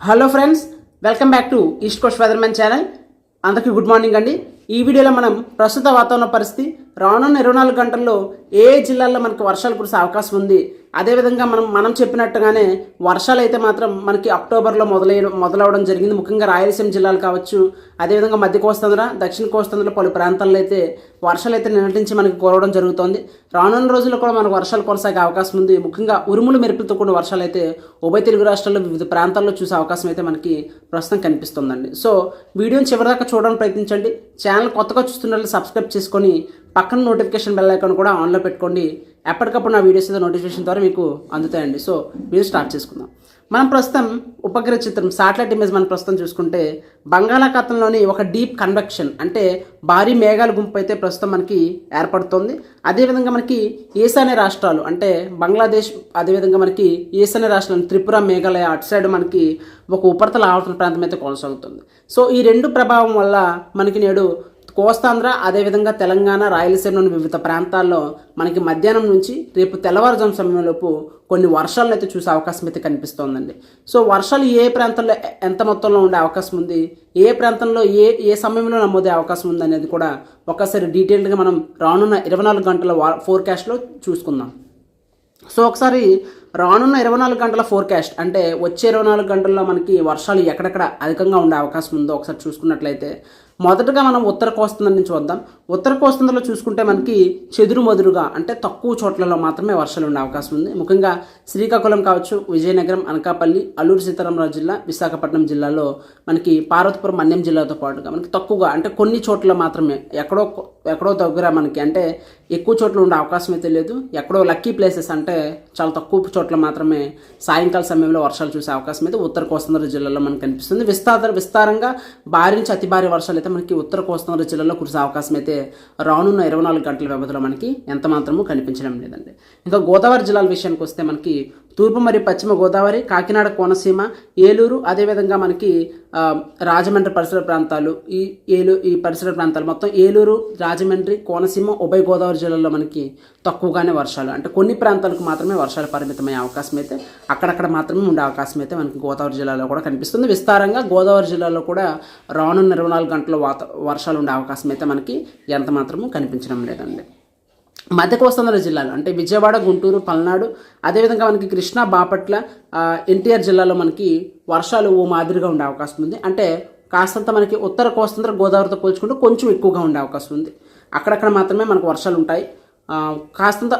Hello friends welcome back to east coast weathermen channel. అందరికీ good morning అండి. ఈ వీడియోలో మనం ప్రస్తుత వాతావరణ పరిస్థితి రానున్న ఇరవై నాలుగు గంటల్లో ఏ జిల్లాల్లో మనకు వర్షాలు కురిసే అవకాశం ఉంది అదేవిధంగా మనం మనం చెప్పినట్టుగానే వర్షాలు అయితే మాత్రం మనకి అక్టోబర్లో మొదలయ్యడం మొదలవడం జరిగింది. ముఖ్యంగా రాయలసీమ జిల్లాలు కావచ్చు అదేవిధంగా మధ్య కోస్తాంధ్ర దక్షిణ కోస్తాంధ్రలో పలు ప్రాంతాల్లో అయితే వర్షాలు అయితే నిన్నటించి మనకి కోరవడం జరుగుతోంది. రానున్న రోజుల్లో కూడా మనకు వర్షాలు కొనసాగే అవకాశం ఉంది. ముఖ్యంగా ఉరుములు మెరుపులతో కూడిన వర్షాలు అయితే ఉభయ తెలుగు రాష్ట్రాల్లో వివిధ ప్రాంతాల్లో చూసే అవకాశం అయితే మనకి ప్రస్తుతం కనిపిస్తుందండి. సో వీడియోని చివరిదాకా చూడడానికి ప్రయత్నించండి. ఛానల్ కొత్తగా చూస్తున్నట్లు సబ్స్క్రైబ్ చేసుకొని పక్కన నోటిఫికేషన్ బెల్ ఐకాన్ కూడా ఆన్లో పెట్టుకోండి. ఎప్పటికప్పుడు నా వీడియోస్ ఏదో నోటిఫికేషన్ ద్వారా మీకు అందుతాయండి. సో వీడియో స్టార్ట్ చేసుకుందాం. మనం ప్రస్తుతం ఉపగ్రహ చిత్రం శాటిలైట్ ఇమేజ్ మనం ప్రస్తుతం చూసుకుంటే బంగాళాఖాతంలోని ఒక డీప్ కన్వెక్షన్ అంటే భారీ మేఘాల గుంపు అయితే ప్రస్తుతం మనకి ఏర్పడుతోంది. అదేవిధంగా మనకి ఈశాన్య రాష్ట్రాలు అంటే బంగ్లాదేశ్ అదేవిధంగా మనకి ఈశాన్య రాష్ట్రాలు త్రిపుర మేఘాలయ అటు సైడ్ మనకి ఒక ఉపరితల ఆవర్తన ప్రాంతం అయితే కొనసాగుతుంది. సో ఈ రెండు ప్రభావం వల్ల మనకి నేడు కోస్తాంధ్ర అదేవిధంగా తెలంగాణ రాయలసీమలోని వివిధ ప్రాంతాల్లో మనకి మధ్యాహ్నం నుంచి రేపు తెల్లవారుజాము సమయంలోపు కొన్ని వర్షాలను అయితే చూసే అవకాశం అయితే కనిపిస్తోందండి. సో వర్షాలు ఏ ప్రాంతంలో ఎంత మొత్తంలో ఉండే అవకాశం ఉంది? ఏ ప్రాంతంలో ఏ ఏ సమయంలో నమోదే అవకాశం ఉంది అనేది కూడా ఒకసారి డీటెయిల్డ్గా మనం రానున్న ఇరవై నాలుగు గంటల ఫోర్కాస్ట్లో చూసుకుందాం. సో ఒకసారి రానున్న ఇరవై నాలుగు గంటల ఫోర్కాస్ట్ అంటే వచ్చే ఇరవై నాలుగు గంటల్లో మనకి వర్షాలు ఎక్కడెక్కడ అధికంగా ఉండే అవకాశం ఉందో ఒకసారి చూసుకున్నట్లయితే మొదటగా మనం ఉత్తర కోస్తాంధ్ర నుంచి వద్దాం. ఉత్తర కోస్తాంధ్రలో చూసుకుంటే మనకి చెదురు మదురుగా అంటే తక్కువ చోట్లలో మాత్రమే వర్షాలు ఉండే అవకాశం ఉంది. ముఖ్యంగా శ్రీకాకుళం కావచ్చు విజయనగరం అనకాపల్లి అల్లూరు సీతారామరాజు జిల్లా విశాఖపట్నం జిల్లాలో మనకి పార్వతీపురం మన్యం జిల్లాతో పాటుగా మనకి తక్కువగా అంటే కొన్ని చోట్ల మాత్రమే ఎక్కడో ఎక్కడో దగ్గర మనకి అంటే ఎక్కువ చోట్ల ఉండే అవకాశం అయితే లేదు. ఎక్కడో లక్కీ ప్లేసెస్ అంటే చాలా తక్కువ చోట్ల మాత్రమే సాయంకాల సమయంలో వర్షాలు చూసే అవకాశం అయితే ఉత్తర కోస్తాంధ్ర జిల్లాలో మనకు కనిపిస్తుంది. విస్తార విస్తారంగా భారీ నుంచి అతి భారీ వర్షాలు అయితే మనకి ఉత్తర కోస్తాంధ్ర జిల్లాలో కురిసే అవకాశం అయితే రానున్న ఇరవై నాలుగు గంటల వ్యవధిలో మనకి ఎంత మాత్రము కనిపించడం లేదండి. ఇంకా గోదావరి జిల్లాల విషయానికి వస్తే మనకి తూర్పు మరియు పశ్చిమ గోదావరి కాకినాడ కోనసీమ ఏలూరు అదేవిధంగా మనకి రాజమండ్రి పరిసర ప్రాంతాలు ఈ ఏలు ఈ పరిసర ప్రాంతాలు మొత్తం ఏలూరు రాజమండ్రి కోనసీమ ఉభయ గోదావరి జిల్లాలో మనకి తక్కువగానే వర్షాలు. అంటే కొన్ని ప్రాంతాలకు మాత్రమే వర్షాలు పరిమితమయ్యే అవకాశం అయితే అక్కడక్కడ మాత్రమే ఉండే అవకాశం అయితే మనకి గోదావరి జిల్లాలో కూడా కనిపిస్తుంది. విస్తారంగా గోదావరి జిల్లాలో కూడా రానున్న ఇరవై నాలుగు గంటల వాత వర్షాలు ఉండే అవకాశం అయితే మనకి ఎంత మాత్రము కనిపించడం లేదండి. మధ్య కోస్తాంధ్ర జిల్లాలో అంటే విజయవాడ గుంటూరు పల్నాడు అదేవిధంగా మనకి కృష్ణా బాపట్ల ఎన్టీఆర్ జిల్లాలో మనకి వర్షాలు ఓ మాదిరిగా ఉండే అవకాశం ఉంది. అంటే కాస్తంత మనకి ఉత్తర కోస్తాంధ్ర గోదావరితో పోల్చుకుంటే కొంచెం ఎక్కువగా ఉండే అవకాశం ఉంది. అక్కడక్కడ మాత్రమే మనకు వర్షాలు ఉంటాయి. కాస్తంత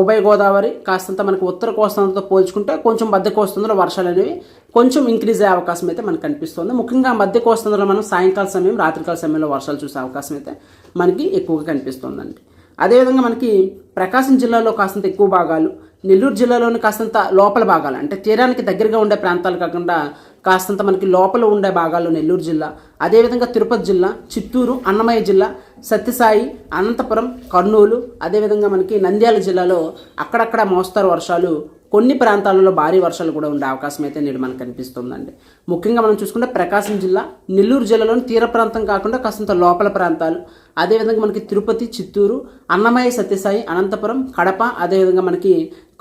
ఉభయ గోదావరి కాస్తంత మనకి ఉత్తర కోస్తాంధ్రతో పోల్చుకుంటే కొంచెం మధ్య కోస్తాంధ్రలో వర్షాలు అనేవి కొంచెం ఇంక్రీజ్ అయ్యే అవకాశం అయితే మనకు కనిపిస్తుంది. ముఖ్యంగా మధ్య కోస్తాంధ్రలో మనం సాయంకాల సమయం రాత్రికాల సమయంలో వర్షాలు చూసే అవకాశం అయితే మనకి ఎక్కువగా కనిపిస్తుందండి. అదేవిధంగా మనకి ప్రకాశం జిల్లాలో కాస్తంత ఎక్కువ భాగాలు నెల్లూరు జిల్లాలోని కాస్తంత లోపల భాగాలు అంటే తీరానికి దగ్గరగా ఉండే ప్రాంతాలు కాకుండా కాస్తంత మనకి లోపల ఉండే భాగాలు నెల్లూరు జిల్లా అదేవిధంగా తిరుపతి జిల్లా చిత్తూరు అన్నమయ్య జిల్లా సత్యసాయి అనంతపురం కర్నూలు అదేవిధంగా మనకి నంద్యాల జిల్లాలో అక్కడక్కడ మోస్తారు వర్షాలు కొన్ని ప్రాంతాలలో భారీ వర్షాలు కూడా ఉండే అవకాశం అయితే నేడు మనకు కనిపిస్తుందండి. ముఖ్యంగా మనం చూసుకుంటే ప్రకాశం జిల్లా నెల్లూరు జిల్లాలోని తీర ప్రాంతం కాకుండా కాస్తంత లోపల ప్రాంతాలు. అదేవిధంగా మనకి తిరుపతి చిత్తూరు అన్నమయ్య సత్యసాయి అనంతపురం కడప అదేవిధంగా మనకి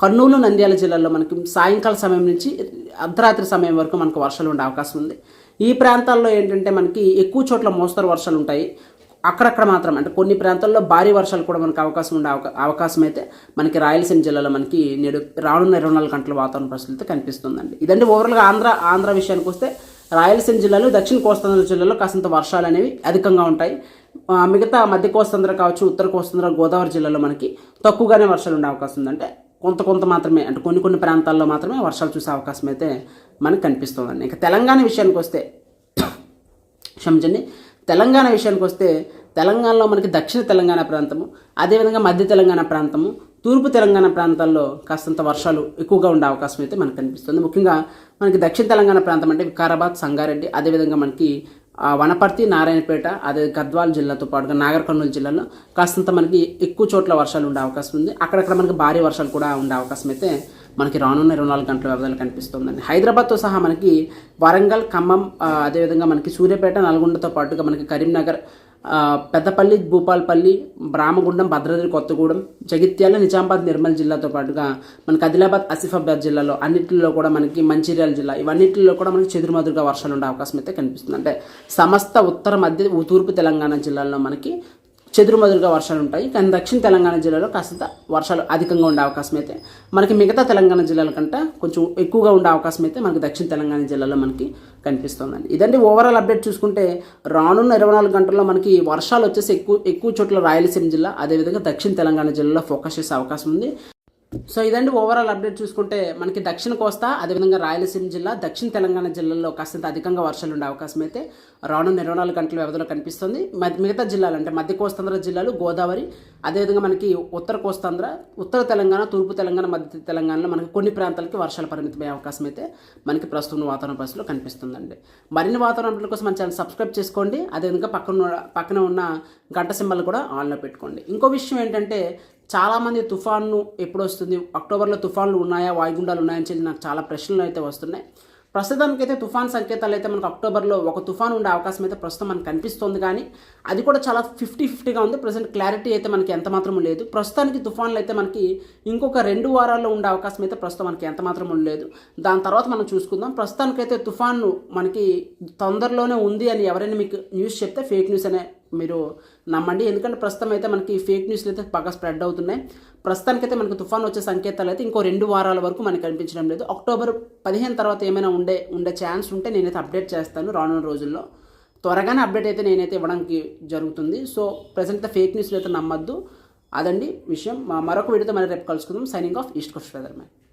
కర్నూలు నంద్యాల జిల్లాలో మనకి సాయంకాల సమయం నుంచి అర్ధరాత్రి సమయం వరకు మనకు వర్షాలు ఉండే అవకాశం ఉంది. ఈ ప్రాంతాల్లో ఏంటంటే మనకి ఎక్కువ చోట్ల మోస్తరు వర్షాలు ఉంటాయి. అక్కడక్కడ మాత్రం అంటే కొన్ని ప్రాంతాల్లో భారీ వర్షాలు కూడా మనకు అవకాశం ఉండే అవకా- అవకాశం అయితే మనకి రాయలసీమ జిల్లాలో మనకి నేడు రానున్న ఇరవై నాలుగు గంటల వాతావరణ పరిస్థితి అయితే కనిపిస్తుందండి. ఇదండి ఓవరాల్గా ఆంధ్ర ఆంధ్ర విషయానికి వస్తే రాయలసీమ జిల్లాలో దక్షిణ కోస్తాంధ్ర జిల్లాలో కాసంత వర్షాలు అనేవి అధికంగా ఉంటాయి. మిగతా మధ్య కోస్తాంధ్ర కావచ్చు ఉత్తర కోస్తాంధ్ర గోదావరి జిల్లాలో మనకి తక్కువగానే వర్షాలు ఉండే అవకాశం ఉందంటే కొంత కొంత మాత్రమే అంటే కొన్ని కొన్ని ప్రాంతాల్లో మాత్రమే వర్షాలు చూసే అవకాశం అయితే మనకు కనిపిస్తుందండి. ఇంకా తెలంగాణ విషయానికి వస్తే క్షమించండి తెలంగాణ విషయానికి వస్తే తెలంగాణలో మనకి దక్షిణ తెలంగాణ ప్రాంతము అదేవిధంగా మధ్య తెలంగాణ ప్రాంతము తూర్పు తెలంగాణ ప్రాంతాల్లో కాస్తంత వర్షాలు ఎక్కువగా ఉండే అవకాశం అయితే మనకు కనిపిస్తుంది. ముఖ్యంగా మనకి దక్షిణ తెలంగాణ ప్రాంతం అంటే వికారాబాద్ సంగారెడ్డి అదేవిధంగా మనకి వనపర్తి నారాయణపేట అదే గద్వాల్ జిల్లాతో పాటుగా నాగర్ కర్నూలు జిల్లాలో కాస్తంత మనకి ఎక్కువ చోట్ల వర్షాలు ఉండే అవకాశం ఉంది. అక్కడక్కడ మనకి భారీ వర్షాలు కూడా ఉండే అవకాశం అయితే మనకి రానున్న ఇరవై నాలుగు గంటల వ్యవధిలో కనిపిస్తుందండి. హైదరాబాద్తో సహా మనకి వరంగల్ ఖమ్మం అదేవిధంగా మనకి సూర్యాపేట నల్గొండతో పాటుగా మనకి కరీంనగర్ పెద్దపల్లి భూపాల్పల్లి బ్రామగుండం భద్రాద్రి కొత్తగూడెం జగిత్యాల నిజామాబాద్ నిర్మల్ జిల్లాతో పాటుగా మనకి ఆదిలాబాద్ ఆసిఫాబాద్ జిల్లాలో అన్నింటిలో కూడా మనకి మంచిర్యాల జిల్లా ఇవన్నింటిలో కూడా మనకి చెదురుమదురుగా వర్షాలు ఉండే అవకాశం అయితే కనిపిస్తుంది అంటే సమస్త ఉత్తర మధ్య తూర్పు తెలంగాణ జిల్లాల్లో మనకి చెదురుమదురుగా వర్షాలు ఉంటాయి కానీ దక్షిణ తెలంగాణ జిల్లాలో కాస్త వర్షాలు అధికంగా ఉండే అవకాశం అయితే మనకి మిగతా తెలంగాణ జిల్లాల కంటే కొంచెం ఎక్కువగా ఉండే అవకాశం అయితే మనకి దక్షిణ తెలంగాణ జిల్లాలో మనకి కనిపిస్తుందండి. ఇదండి ఓవరాల్ అప్డేట్ చూసుకుంటే రానున్న ఇరవై నాలుగు గంటల్లో మనకి వర్షాలు వచ్చేసి ఎక్కువ ఎక్కువ చోట్ల రాయలసీమ జిల్లా అదేవిధంగా దక్షిణ తెలంగాణ జిల్లాలో ఫోకస్ చేసే అవకాశం ఉంది. సో ఇదండి ఓవరాల్ అప్డేట్ చూసుకుంటే మనకి దక్షిణ కోస్తా అదేవిధంగా రాయలసీమ జిల్లా దక్షిణ తెలంగాణ జిల్లాల్లో కాస్తంత అధికంగా వర్షాలు ఉండే అవకాశం అయితే రానున్న ఇరవై నాలుగు గంటల వ్యవధిలో కనిపిస్తుంది. మ- మిగతా జిల్లాలు అంటే మధ్య కోస్తాంధ్ర జిల్లాలు గోదావరి అదేవిధంగా మనకి ఉత్తర కోస్తాంధ్ర ఉత్తర తెలంగాణ తూర్పు తెలంగాణ మధ్య తెలంగాణలో మనకి కొన్ని ప్రాంతాలకి వర్షాలు పరిమితమయ్యే అవకాశం అయితే మనకి ప్రస్తుతం వాతావరణ పరిస్థితుల్లో కనిపిస్తుందండి. మరిన్ని వాతావరణ అప్డేట్ కోసం మన ఛానల్ సబ్స్క్రైబ్ చేసుకోండి. అదేవిధంగా పక్కన పక్కన ఉన్న గంట సింబల్ కూడా ఆన్లో పెట్టుకోండి. ఇంకో విషయం ఏంటంటే చాలామంది తుఫాన్ను ఎప్పుడు వస్తుంది అక్టోబర్లో తుఫాన్లు ఉన్నాయా? వాయుగుండాలు ఉన్నాయని చెప్పి నాకు చాలా ప్రశ్నలు అయితే వస్తున్నాయి. ప్రస్తుతానికైతే తుఫాన్ సంకేతాలు అయితే మనకు అక్టోబర్లో ఒక తుఫాన్ ఉండే అవకాశం అయితే ప్రస్తుతం మనకు కనిపిస్తుంది కానీ అది కూడా చాలా ఫిఫ్టీ ఫిఫ్టీగా ఉంది. ప్రజెంట్ క్లారిటీ అయితే మనకి ఎంత మాత్రం లేదు. ప్రస్తుతానికి తుఫాన్లు అయితే మనకి ఇంకొక రెండు వారాల్లో ఉండే అవకాశం అయితే ప్రస్తుతం మనకి ఎంత మాత్రం లేదు. దాని తర్వాత మనం చూసుకుందాం. ప్రస్తుతానికైతే తుఫాన్ మనకి తొందరలోనే ఉంది అని ఎవరైనా మీకు న్యూస్ చెప్తే ఫేక్ న్యూస్ అనే మీరు నమ్మండి. ఎందుకంటే ప్రస్తుతం అయితే మనకి ఫేక్ న్యూస్లు అయితే బాగా స్ప్రెడ్ అవుతున్నాయి. ప్రస్తుతానికైతే మనకు తుఫాన్ వచ్చే సంకేతాలు అయితే ఇంకో రెండు వారాల వరకు మనకి కనిపించడం లేదు. అక్టోబర్ పదిహేను తర్వాత ఏమైనా ఉండే ఉండే ఛాన్స్ ఉంటే నేనైతే అప్డేట్ చేస్తాను రానున్న రోజుల్లో. త్వరగానే అప్డేట్ అయితే నేనైతే ఇవ్వడానికి జరుగుతుంది. సో ప్రజెంట్ అయితే ఫేక్ న్యూస్లు అయితే నమ్మద్దు. అదండి విషయం. మా- మరొక వీడియోతో మనం రేపు కలుసుకుందాం. Signing off east coast weather man